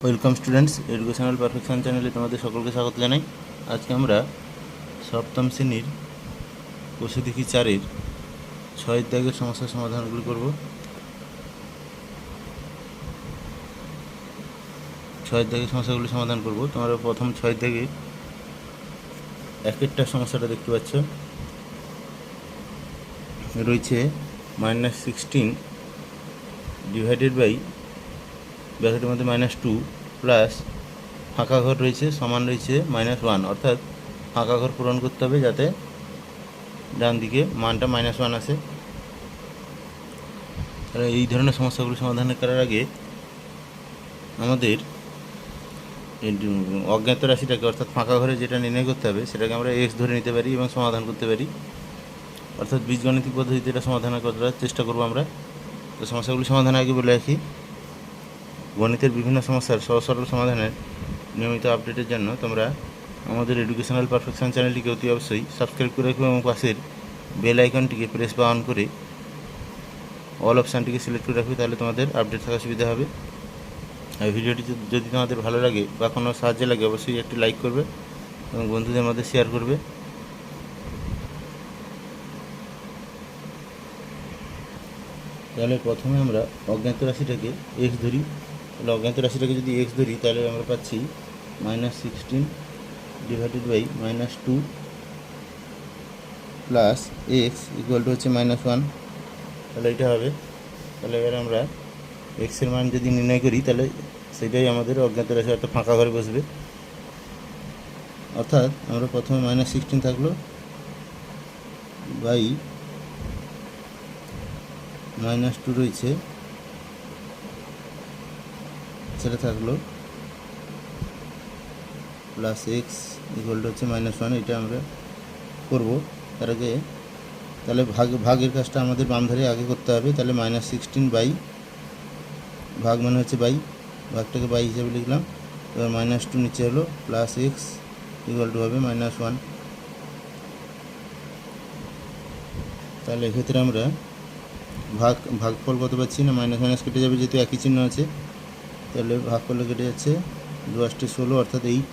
Welcome students educational perfection চ্যানেলে তোমাদের সকলকে স্বাগত জানাই। আজকে আমরা সপ্তম শ্রেণির দেখি চারের ছয় দাগের সমস্যার সমাধানগুলি করব। ছয় দাগের সমস্যাগুলি সমাধান করব। তোমরা প্রথম ছয় দাগে এক একটা সমস্যাটা দেখতে পাচ্ছ। রয়েছে মাইনাস সিক্সটিন ডিভাইডেড বাই ব্র্যাকেটের মধ্যে মাইনাস টু প্লাস ফাঁকা ঘর রয়েছে, সমান রয়েছে মাইনাস ওয়ান অর্থাৎ ফাঁকা ঘর পূরণ করতে হবে যাতে ডান দিকে মানটা মাইনাস ওয়ান আসে। তাহলে এই ধরনের সমস্যাগুলি সমাধান করার আগে আমাদের অজ্ঞাত রাশিটাকে, অর্থাৎ ফাঁকা ঘরে যেটা নির্ণয় করতে হবে, সেটাকে আমরা এক্স ধরে নিতে পারি এবং সমাধান করতে পারি। অর্থাৎ বীজগণিতিক পদ্ধতিতে এটা সমাধান করার চেষ্টা করব আমরা। তো সমস্যাগুলি সমাধান আগে বলে রাখি। গণিতের বিভিন্ন সমস্যার সহজ সরল সমাধানের নিয়মিত আপডেটের জন্য তোমরা আমাদের এডুকেশনাল পারফেকশন চ্যানেলটিকে অতি অবশ্যই সাবস্ক্রাইব করে রাখবে এবং পাশের বেল আইকনটিকে প্রেস বা অন করে অল অপশানটিকে সিলেক্ট করে রাখবে, তাহলে তোমাদের আপডেট থাকার সুবিধা হবে। আর ভিডিওটি যদি- তোমাদের ভালো লাগে বা কোনো সাহায্য লাগে, অবশ্যই একটি লাইক করবে এবং বন্ধুদের মধ্যে শেয়ার করবে। তাহলে প্রথমে আমরা অজ্ঞাত রাশিটাকে এক্স ধরি। অজ্ঞাত রাশিটাকে যদি এক্স ধরি, তাহলে আমরা পাচ্ছি minus sixteen divided by minus two plus X equal to হচ্ছে মাইনাস ওয়ান তাহলে এটা হবে। তাহলে এবার আমরা এক্সের মান যদি নির্ণয় করি, তাহলে সেটাই আমাদের অজ্ঞাত রাশি অর্থাৎ ফাঁকা ঘরে বসবে। অর্থাৎ আমরা প্রথমে মাইনাস সিক্সটিন থাকল বাই মাইনাস টু রয়েছে। সেটা থাকল। প্লাস এক্স ইকুয়াল টু হচ্ছে মাইনাস ওয়ান এটা আমরা করব। তার আগে তাহলে ভাগ, ভাগের কাজটা আমাদের বাম ধারে আগে করতে হবে। তাহলে মাইনাস সিক্সটিন বাই ভাগ মানে হচ্ছে বাই ভাগটাকে বাই হিসাবে লিখলাম। এবার মাইনাস টু নিচে হলো প্লাস এক্স ইকুয়াল টু হবে মাইনাস ওয়ান তাহলে এক্ষেত্রে আমরা ভাগ, ভাগফল কত পাচ্ছি না? মাইনাস মাইনাস কেটে যাবে, যেহেতু একই চিহ্ন আছে। তাহলে ভাগ করলে কেটে যাচ্ছে দু আষ্টে ষোলো, অর্থাৎ এইট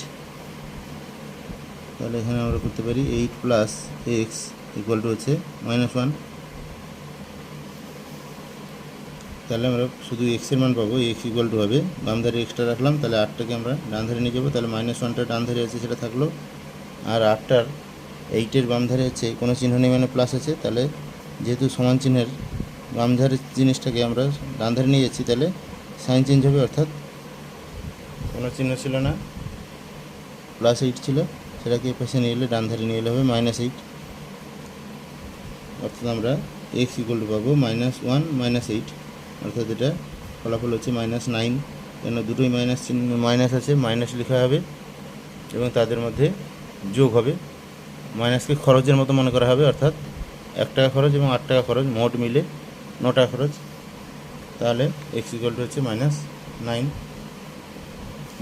তাহলে এখানে আমরা করতে পারি eight plus X equal to হচ্ছে মাইনাস ওয়ান তাহলে আমরা শুধু এক্সের মান পাবো এক্স ইকুয়াল টু হবে। বাম ধারে এক্সট্রা রাখলাম, তাহলে আটটাকে আমরা ডান ধারে নিয়ে যাব। তাহলে মাইনাস ওয়ানটা ডান ধারে আছে, সেটা থাকল। আর আটটার এইটের বাম ধারে আছে কোনো চিহ্ন নেই মানে প্লাস আছে। তাহলে যেহেতু সমান চিহ্নের বাম ধারের জিনিসটাকে আমরা ডান ধারে নিয়ে যাচ্ছি, তাহলে সাইন চেঞ্জ হবে অর্থাৎ কোনো চিহ্ন ছিল না। প্লাস এইট ছিল সেটাকে পাশে নিয়ে এলে ডান ধারে নিয়ে এলে হবে মাইনাস এইট অর্থাৎ আমরা এক্স ইকুয়াল টু পাবো মাইনাস ওয়ান মাইনাস এইট অর্থাৎ এটা ফলাফল হচ্ছে মাইনাস নাইন কেন দুটোই মাইনাস চিহ্ন মাইনাস আছে মাইনাস লেখা হবে এবং তাদের মধ্যে যোগ হবে। মাইনাসকে খরচের মতো মনে করা হবে অর্থাৎ এক টাকা খরচ এবং আট টাকা খরচ মোট মিলে ন টাকা খরচ। তাহলে এক্স ইকুয়াল টু হচ্ছে মাইনাস নাইন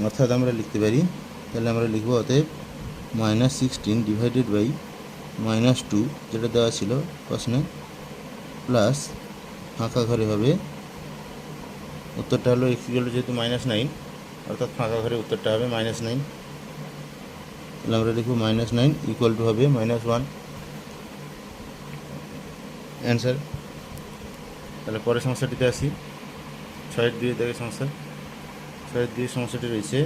অর্থাৎ আমরা লিখতে পারি, তাহলে আমরা লিখব অতএব minus sixteen divided by minus two যেটা দেওয়া ছিল প্রশ্নে প্লাস ফাঁকা ঘরে হবে, উত্তরটা হলো এক্স ইকুয়াল টু যেহেতু মাইনাস নাইন অর্থাৎ ফাঁকা ঘরে উত্তরটা হবে মাইনাস নাইন তাহলে আমরা লিখব মাইনাস নাইন ইকুয়াল টু হবে মাইনাস ওয়ান অ্যান্সার তাহলে পরের সমস্যাটিতে আসি। ছয়ের দুই থেকে সমস্যা। ছয়ের দুই সমস্যাটি রয়েছে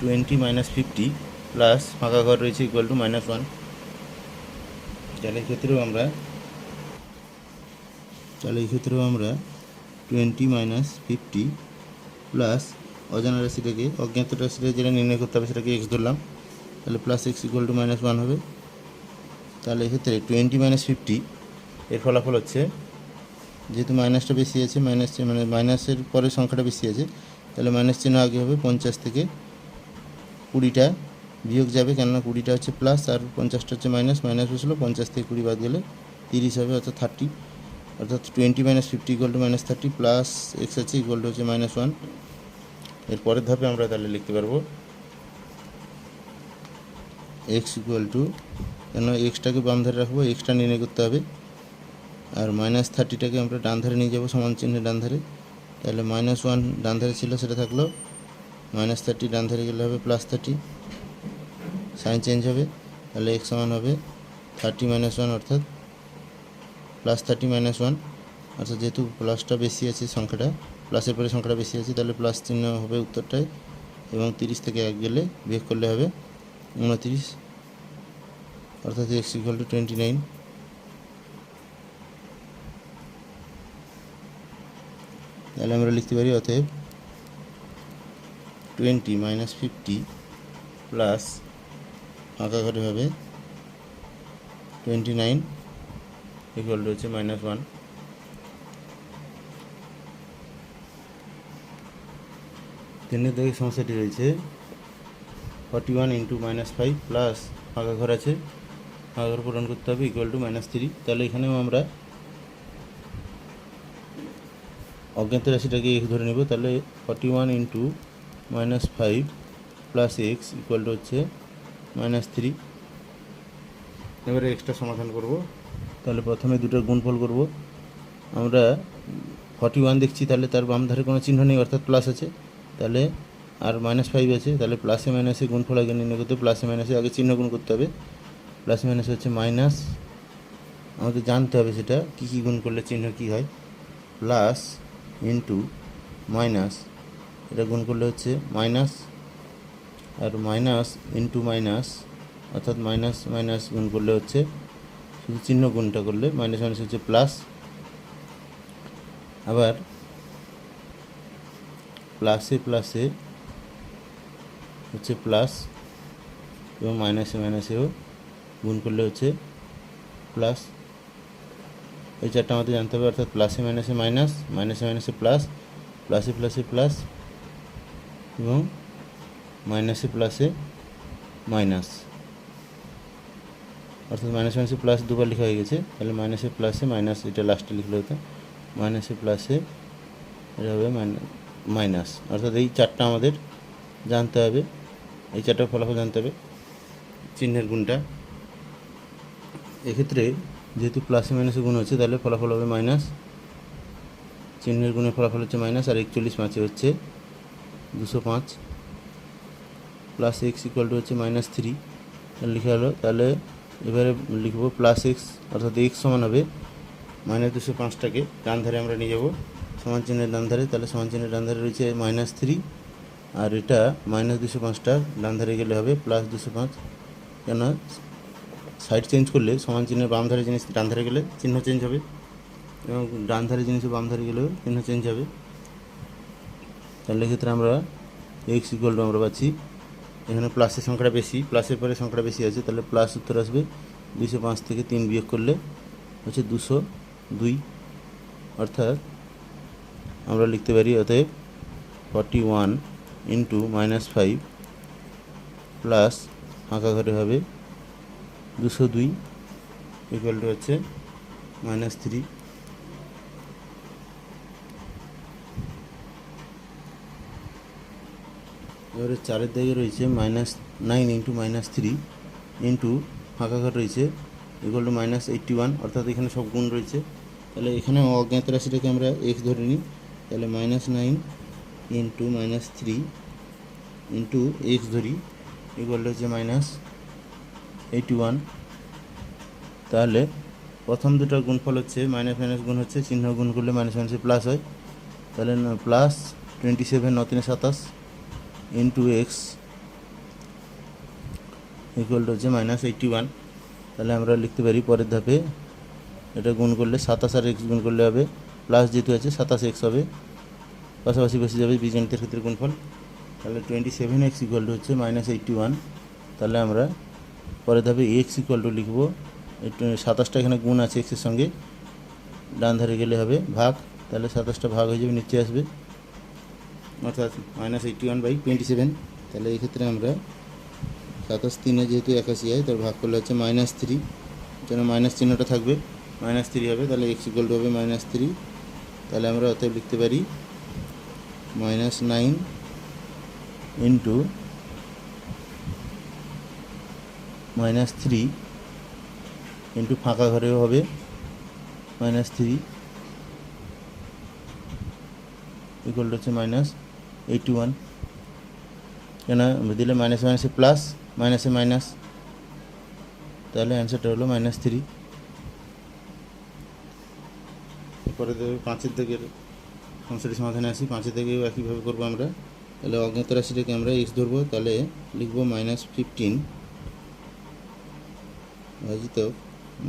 টোয়েন্টি মাইনাস ফিফটি প্লাস ফাঁকা ঘর রয়েছে ইকুয়াল টু মাইনাস ওয়ান তাহলে ক্ষেত্রেও আমরা, তাহলে এই ক্ষেত্রেও আমরা টোয়েন্টি মাইনাস ফিফটি প্লাস অজানা রাশিটাকে, অজ্ঞাত রাশিটা যেটা নির্ণয় করতে হবে সেটাকে এক্স ধরলাম। তাহলে plus X equal to minus one হবে। তাহলে এক্ষেত্রে টোয়েন্টি মাইনাস ফিফটি এর ফলাফল হচ্ছে? যেহেতু মাইনাসটা বেশি আছে মাইনাস মানে মাইনাসের পরের সংখ্যাটা বেশি আছে, তাহলে মাইনাস চিহ্ন আগে হবে পঞ্চাশ থেকে কুড়িটা বিয়োগ যাবে, কেননা কুড়িটা হচ্ছে প্লাস আর পঞ্চাশটা হচ্ছে মাইনাস মাইনাস বসল, পঞ্চাশ থেকে কুড়ি বাদ গেলে তিরিশ হবে, অর্থাৎ থার্টি অর্থাৎ twenty minus fifty equal to minus thirty plus X আছে ইকুয়াল টু হচ্ছে মাইনাস ওয়ানের পরের ধাপে আমরা তাহলে লিখতে পারব এক্স ইকুয়াল টু কেন এক্সটাকে বাম ধারে রাখব এক্সটা নির্ণয় করতে হবে। আর মাইনাস থার্টিটাকে আমরা ডান ধারে নিয়ে যাব, সমান চিহ্নের ডান ধারে। তাহলে মাইনাস ওয়ান ডান ধারে ছিল, সেটা থাকল মাইনাস থার্টি ডান ধারে গেলে হবে প্লাস থার্টি সাইন চেঞ্জ হবে, তাহলে এক্স সমান হবে থার্টি মাইনাস ওয়ান অর্থাৎ প্লাস থার্টি মাইনাস ওয়ান অর্থাৎ যেহেতু প্লাসটা বেশি আছে সংখ্যাটা প্লাসের পরে সংখ্যাটা বেশি আছে, তাহলে প্লাস চিহ্ন হবে উত্তরটায়। এবং তিরিশ থেকে এক গেলে বিয়োগ করলে হবে উনতিরিশ। অর্থাৎ X equal to twenty nine তাহলে আমরা লিখতে পারি অতএব টোয়েন্টি মাইনাস ফিফটি প্লাস ফাঁকা ঘরে হবে টোয়েন্টি নাইন ইকুয়াল টু হচ্ছে মাইনাস ওয়ান তিনের দিকে সমস্যাটি রয়েছে। Forty one into minus five plus ফাঁকা ঘর আছে। ফাঁকা ঘর পূরণ করতে হবে ইকুয়াল টু মাইনাস থ্রি তাহলে এখানেও আমরা অজ্ঞাত রাশিটাকে এক্স ধরে নেব? তাহলে forty one into minus five plus X equal to হচ্ছে মাইনাস থ্রি এবারে এক্সট্রা সমাধান করব। তাহলে প্রথমে দুটোর গুণফল করব। আমরা ফর্টি ওয়ান দেখছি তাহলে তার বাম ধারে কোনো চিহ্ন নেই অর্থাৎ প্লাস আছে। তাহলে আর মাইনাস ফাইভ আছে তাহলে প্লাসে মাইনাসে গুণফল আগে নির্ণয় করতে প্লাসে মাইনাসে আগে চিহ্ন গুণ করতে হবে। প্লাসে মাইনাসে হচ্ছে মাইনাস আমাদের জানতে হবে সেটা কী কী গুণ করলে চিহ্ন কী হয়। প্লাস ইন্টু মাইনাস, এটা গুণ করলে হচ্ছে মাইনাস, আর মাইনাস ইন্টু মাইনাস, অর্থাৎ মাইনাস মাইনাস গুণ করলে হচ্ছে শুধু চিহ্ন গুণটা করলে মাইনাস মাইনাস হচ্ছে প্লাস। আবার প্লাসে প্লাসে হচ্ছে প্লাস, এবং মাইনাসে মাইনাসেও গুণ করলে হচ্ছে প্লাস। এই চারটা আমাদের জানতে হবে, অর্থাৎ প্লাসে মাইনাসে মাইনাস মাইনাসে মাইনাসে প্লাস প্লাসে প্লাসে প্লাস এবং মাইনাসে প্লাসে মাইনাস অর্থাৎ মাইনাস মাইনাসে প্লাস দুবার লেখা হয়ে গেছে, তাহলে মাইনাসে প্লাসে মাইনাস এটা লাস্টে লিখলে হতো। মাইনাসে প্লাসে এটা হবে মাইনাস অর্থাৎ এই চারটা আমাদের জানতে হবে, এই চারটা ফলাফল জানতে হবে, চিহ্নের গুণটা। এক্ষেত্রে যেহেতু প্লাসে মাইনাসে গুণ হচ্ছে, তাহলে ফলাফল হবে মাইনাস চিহ্নের গুণের ফলাফল হচ্ছে মাইনাস আর একচল্লিশ পাঁচে হচ্ছে দুশো পাঁচ। প্লাস এক্স ইকুয়াল টু হচ্ছে মাইনাস থ্রি লিখে হলো তাহলে এবারে লিখব প্লাস এক্স অর্থাৎ এক্স সমান হবে মাইনাস দুশো পাঁচটাকে। ডান ধারে আমরা নিয়ে যাব, সমান চিহ্নের ডান ধারে, তাহলে সমান চিহ্নের ডান ধারে রয়েছে মাইনাস থ্রি আর এটা মাইনাস দুশো পাঁচটা, ডান ধারে গেলে হবে প্লাস দুশো পাঁচ। কেন? সাইড চেঞ্জ করলে সমান চিহ্নের বাম ধারে জিনিস ডান ধারে গেলে চিহ্ন চেঞ্জ হবে এবং ডান ধারে জিনিস বাম ধারে গেলেও চিহ্ন চেঞ্জ হবে। তাহলে এক্ষেত্রে আমরা এক্স ইকুয়াল আমরা পাচ্ছি। এখানে প্লাসের সংখ্যাটা বেশি প্লাসের পরে সংখ্যাটা বেশি আছে, তাহলে প্লাস উত্তর আসবে দুশো পাঁচ থেকে তিন বিয়োগ করলে হচ্ছে দুশো দুই। অর্থাৎ আমরা লিখতে পারি অতএব forty one into minus five plus ফাঁকা ঘরে হবে দুশো দুই ইকুয়াল টু হচ্ছে মাইনাস থ্রি এবারে চারের দিকে রয়েছে minus nine into minus three into ফাঁকা ঘর রয়েছে equal to minus eighty one অর্থাৎ এখানে সব গুণ রয়েছে। তাহলে এখানে অজ্ঞাত রাশিটাকে আমরা এক্স ধরে নিই। তাহলে minus nine into minus three into X ধরি ইকুয়াল টু হচ্ছে মাইনাস এইটটি ওয়ান। তাহলে প্রথম দুটো গুণফল হচ্ছে মাইনাস মাইনাস গুণ হচ্ছে, চিহ্ন গুণ করলে মাইনাস মাইনাসে প্লাস হয়। তাহলে প্লাস টোয়েন্টি সেভেন নতিনে সাতাশ ইন্টু এক্স ইকুয়াল টু হচ্ছে মাইনাস এইটটি ওয়ান তাহলে আমরা লিখতে পারি পরের ধাপে, এটা গুণ করলে সাতাশ আর এক্স গুণ করলে হবে প্লাস যেহেতু আছে, সাতাশ এক্স হবে। পাশাপাশি বসে যাবে বীজগণিতের ক্ষেত্রে গুণফল। তাহলে twenty seven X equal to হচ্ছে মাইনাস এইটটি ওয়ান তাহলে আমরা পরের ধাপে এক্স ইকুয়াল টু লিখব। সাতাশটা এখানে গুণ আছে এক্সের সঙ্গে। ডান ধারে গেলে হবে ভাগ। তাহলে সাতাশটা ভাগ হয়ে যাবে, নিচে আসবে। অর্থাৎ minus eighty one by twenty seven তাহলে এই ক্ষেত্রে আমরা সাতাশ তিনে যেহেতু একাশি হয় তার ভাগ করলে হচ্ছে মাইনাস থ্রি যেন মাইনাস চিহ্নটা থাকবে? মাইনাস থ্রি হবে, তাহলে এক্স ইকুয়াল টু হবে মাইনাস থ্রি তাহলে আমরা অতএব লিখতে পারি minus nine into minus three into ফাঁকা ঘরেও হবে মাইনাস থ্রি ইকুয়াল হচ্ছে মাইনাস এইটটি ওয়ান কেন? দিলে মাইনাস মাইনাসে প্লাস মাইনাসে মাইনাস তাহলে অ্যান্সারটা হলো মাইনাস থ্রি এরপরে দেখো পাঁচের দিকের সমস্যাটি সমাধানে আসি। পাঁচের দিকেও একইভাবে করব আমরা। তাহলে অজ্ঞাত রাশিটাকে আমরা এক্স ধরবো। তাহলে লিখব মাইনাস ফিফটিন ভাজিত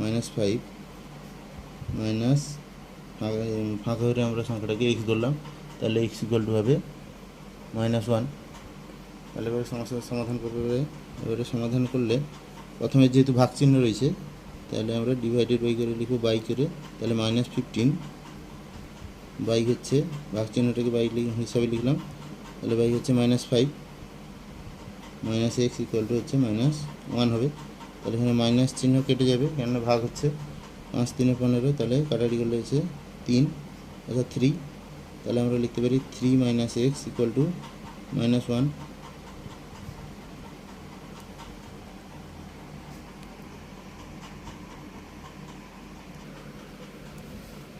মাইনাস ফাইভ মাইনাস ফাঁকা ধরে আমরা সংখ্যাটাকে এক্স ধরলাম। তাহলে এক্স ইকুয়াল টু হবে মাইনাস ওয়ান তাহলে এবারে সমস্যার সমাধান করবে এবারে। এবারে সমাধান করলে প্রথমে যেহেতু ভাগ চিহ্ন রয়েছে, তাহলে আমরা ডিভাইডেড বাই করে লিখব বাই করে। তাহলে মাইনাস ফিফটিন বাই হচ্ছে ভাগ চিহ্নটাকে বাই হিসাবে লিখলাম। তাহলে বাই হচ্ছে minus five minus X equal to হচ্ছে মাইনাস ওয়ান হবে। তাহলে এখানে মাইনাস চিহ্ন কেটে যাবে, কেননা ভাগ হচ্ছে। পাঁচ, তিনে, পনেরো, তাহলে কাটারি করলে হচ্ছে তিন অর্থাৎ থ্রি তাহলে আমরা লিখতে পারি three minus X equal to minus one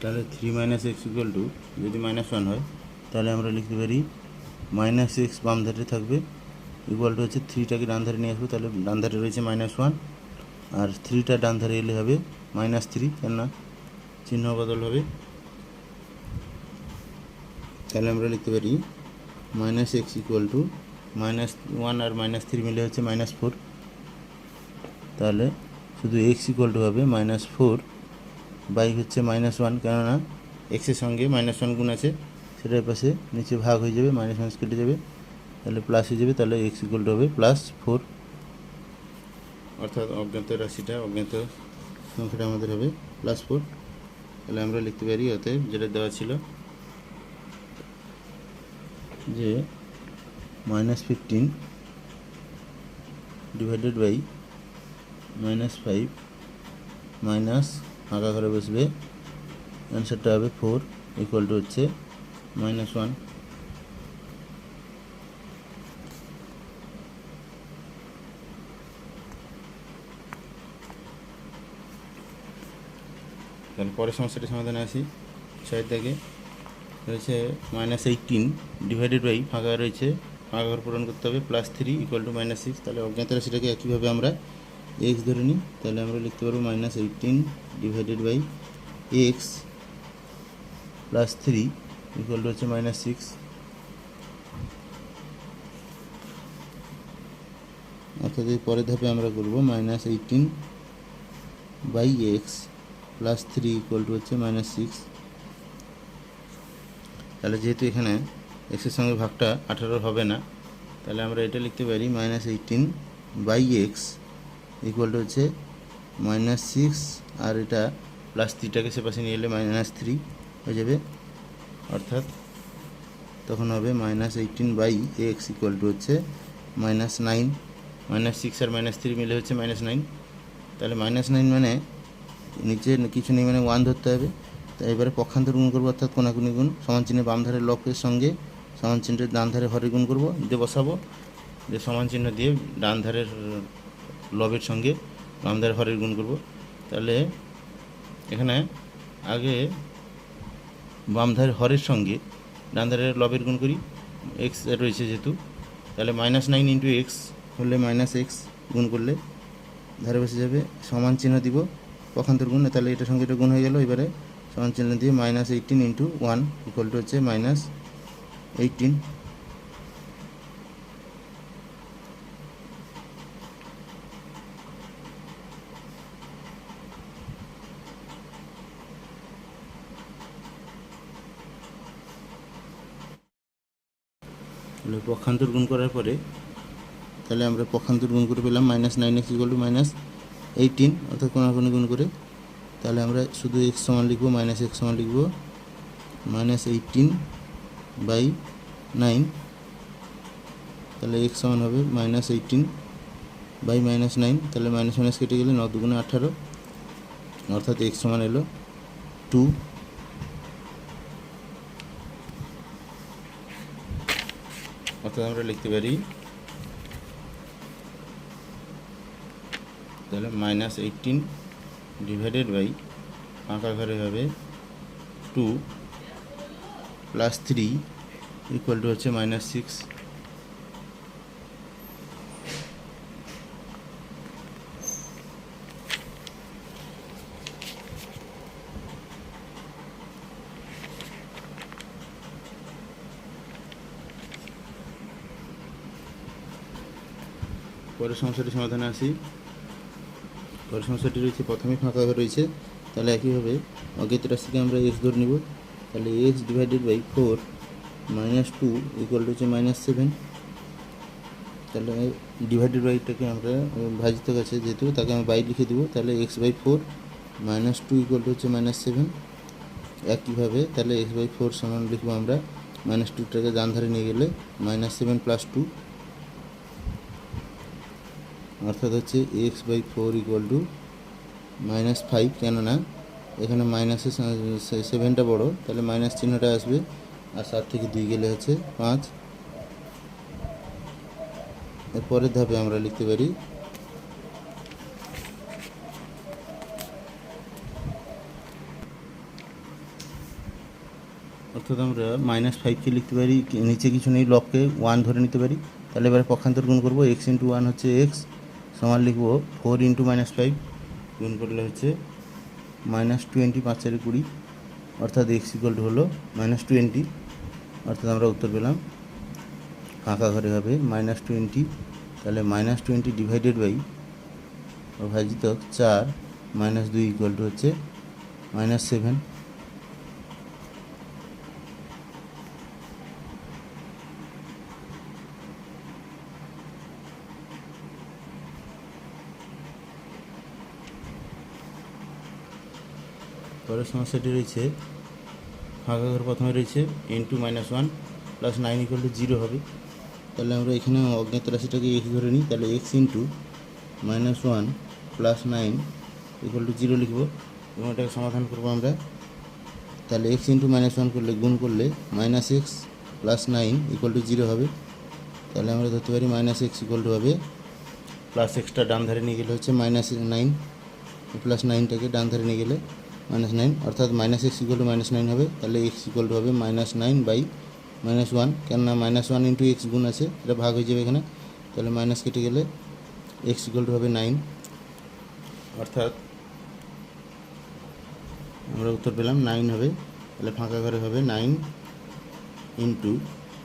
তাহলে three minus X equal to যদি মাইনাস ওয়ান হয়, তাহলে আমরা লিখতে পারি মাইনাস এক্স বাম ধারে থাকবে। ইকুয়াল টু হচ্ছে থ্রিটাকে ডান ধারে নিয়ে আসব, তাহলে ডান ধারে রয়েছে মাইনাস ওয়ান আর থ্রিটা ডান ধারে এলে হবে মাইনাস থ্রি কেননা চিহ্ন বদল হবে। তাহলে আমরা লিখতে পারি minus X equal to minus one R minus three মিলে হচ্ছে মাইনাস ফোর তাহলে শুধু এক্স ইকুয়াল টু হবে মাইনাস ফোর বাই হচ্ছে মাইনাস ওয়ান কেননা এক্সের সঙ্গে মাইনাস ওয়ান গুণ আছে, সেটার পাশে নিচে ভাগ হয়ে যাবে মাইনাস মাইনাস কেটে যাবে। তাহলে প্লাস যাবে, তাহলে এক্স ইকুয়াল টু হবে প্লাস ফোর অর্থাৎ অজ্ঞাত রাশিটা, অজ্ঞাত সংখ্যাটা আমাদের হবে প্লাস ফোর তাহলে আমরা লিখতে পারি, অতএব যেটা দেওয়া ছিল যে minus fifteen divided by minus five minus ফাঁকা ঘরে বসবে অ্যান্সারটা হবে ফোর ইকুয়াল টু হচ্ছে মাইনাস ওয়ান তাহলে পরের সমস্যাটি সমাধানে আসি। ছয়ের দাগে রয়েছে মাইনাস এইটিন ডিভাইডেড বাই ফাঁকা রয়েছে। ফাঁকা ঘর পূরণ করতে হবে plus three equal to minus six তাহলে অজ্ঞাত রাশিটাকে একইভাবে আমরা এক্স ধরে নিই। তাহলে আমরা লিখতে পারব minus eighteen divided by X plus three equal to হচ্ছে মাইনাস সিক্স অর্থাৎ এই পরের ধাপে আমরা করব minus eighteen by X plus three equal to হচ্ছে মাইনাস সিক্স তাহলে যেহেতু এখানে এক্সের সঙ্গে ভাগটা আঠারো হবে না, তাহলে আমরা এটা লিখতে পারি minus eighteen by X equal to হচ্ছে মাইনাস সিক্স আর এটা প্লাস থ্রিটাকে সে পাশে নিয়ে এলে মাইনাস থ্রি হয়ে যাবে। অর্থাৎ তখন হবে minus eighteen by X equal to হচ্ছে মাইনাস নাইন মাইনাস সিক্স আর মাইনাস থ্রি মিলে হচ্ছে মাইনাস নাইন তাহলে মাইনাস নাইন মানে নিচে কিছু নেই মানে ওয়ান ধরতে হবে। তাই এবারে পক্ষান্তর গুণ করব অর্থাৎ কোনাকুনি গুণ। সমান চিহ্নের বাম ধারে লকের সঙ্গে সমান চিহ্নের ডান ধারে হরে গুণ করব। দিয়ে বসাবো। দিয়ে সমান চিহ্ন দিয়ে ডান ধারের লবের সঙ্গে বাম ধারে হরের গুণ করব। তাহলে এখানে আগে বাম ধারের হরের সঙ্গে ডান ধারের লবের গুণ করি। এক্স রয়েছে যেহেতু। তাহলে মাইনাস নাইন ইন্টু এক্স হলে মাইনাস এক্স গুণ করলে ধারে বসে যাবে। সমান চিহ্ন দিব। পক্ষান্তর গুণ তাহলে এটার সঙ্গে এটা গুণ হয়ে গেল। এবারে সমান চিহ্ন দিয়ে minus eighteen into one equal to হচ্ছে মাইনাস এইটিন পক্ষান্তর গুণ করার পরে তাহলে আমরা পক্ষান্তর গুণ করে পেলাম minus nine X equal to minus eighteen অর্থাৎ কোনাকুনি গুণ করে, তাহলে আমরা শুধু এক্স সমান লিখব মাইনাস এক্স সমান লিখব মাইনাস এইটিন বাই নাইন তাহলে এক্স সমান হবে minus eighteen by minus nine তাহলে মাইনাস মাইনাস কেটে গেলে ন দুগুণে আঠারো, অর্থাৎ এক্স সমান এলো টু অর্থাৎ আমরা লিখতে পারি তাহলে মাইনাস এইটিন ডিভাইডেড বাই ফাঁকা ঘরে হবে two plus three equal to হচ্ছে মাইনাস সিক্স পরের সমস্যাটি সমাধানে আসি। পরের সমস্যাটি রয়েছে প্রথমেই ফাঁকা রয়েছে। তাহলে একইভাবে অজ্ঞাত রাশিকে আমরা এক্স ধরে নেব। তাহলে X divided by four minus two equal to হচ্ছে মাইনাস সেভেন তাহলে ডিভাইডেড বাইটাকে আমরা ভাজিত কাছে যেহেতু তাকে আমি বাই লিখে দেবো। তাহলে X by four minus two equal to হচ্ছে মাইনাস সেভেন একইভাবে তাহলে এক্স বাই ফোর সমান লিখব আমরা। মাইনাস টুটাকে ডান ধারে নিয়ে গেলে মাইনাস সেভেন প্লাস টু অর্থাৎ হচ্ছে X by four equal to minus five কেননা এখানে মাইনাসে সেভেনটা বড়, তাহলে মাইনাস চিহ্নটা আসবে, আর সাত থেকে দুই গেলে হচ্ছে পাঁচ। এর পরের ধাপে আমরা লিখতে পারি অর্থাৎ আমরা মাইনাস ফাইভকে লিখতে পারি, নিচে কিছু নেই লবকে ওয়ান ধরে নিতে পারি। তাহলে এবারে পক্ষান্তর গুণ করব এক্স ইন্টু ওয়ান হচ্ছে এক্স সমান লিখব ফোর ইন্টু মাইনাস ফাইভ, গুণ করলে হচ্ছে মাইনাস টোয়েন্টি পাঁচ চারে কুড়ি, অর্থাৎ এক্স ইকুয়াল হলো মাইনাস টোয়েন্টি, অর্থাৎ আমরা উত্তর পেলাম ফাঁকা ঘরে হবে মাইনাস টোয়েন্টি, তাহলে মাইনাস টোয়েন্টি ডিভাইডেড বাই ভাজিত চার মাইনাস দুই ইকুয়াল হচ্ছে মাইনাস সেভেন পরের সমস্যাটি রয়েছে। ঘর প্রথমে রয়েছে into minus one plus nine equal to zero হবে। তাহলে আমরা এখানে অজ্ঞাত রাশিটাকে এক্স ধরে নিই, তাহলে X into minus one plus nine equal to zero লিখব। এবং এটাকে সমাধান করব আমরা। তাহলে এক্স ইন্টু মাইনাস ওয়ান করলে, গুণ করলে minus X plus nine equal to zero হবে। তাহলে আমরা ধরতে পারি মাইনাস এক্স ইকুয়াল টু হবে। প্লাস এক্সটা ডান ধারে নিয়ে গেলে হচ্ছে মাইনাস নাইন প্লাস নাইনটাকে ডান ধারে নিয়ে গেলে মাইনাস নাইন অর্থাৎ minus X equal to minus nine হবে, তাহলে এক্স ইকুয়াল টু হবে minus nine by minus one কেননা মাইনাস ওয়ান ইন্টু এক্স গুণ আছে, এটা ভাগ হয়ে যাবে এখানে, তাহলে মাইনাস কেটে গেলে এক্স ইকুয়াল টু হবে নাইন অর্থাৎ আমরা উত্তর পেলাম নাইন হবে, তাহলে ফাঁকা ঘরে হবে nine into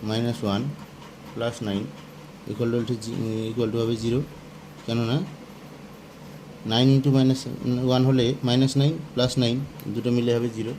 minus one plus nine equal to equal to হবে জিরো কেননা নাইন ইন্টু মাইনাস ওয়ান হলে মাইনাস নাইন প্লাস নাইন দুটো মিলে হবে জিরো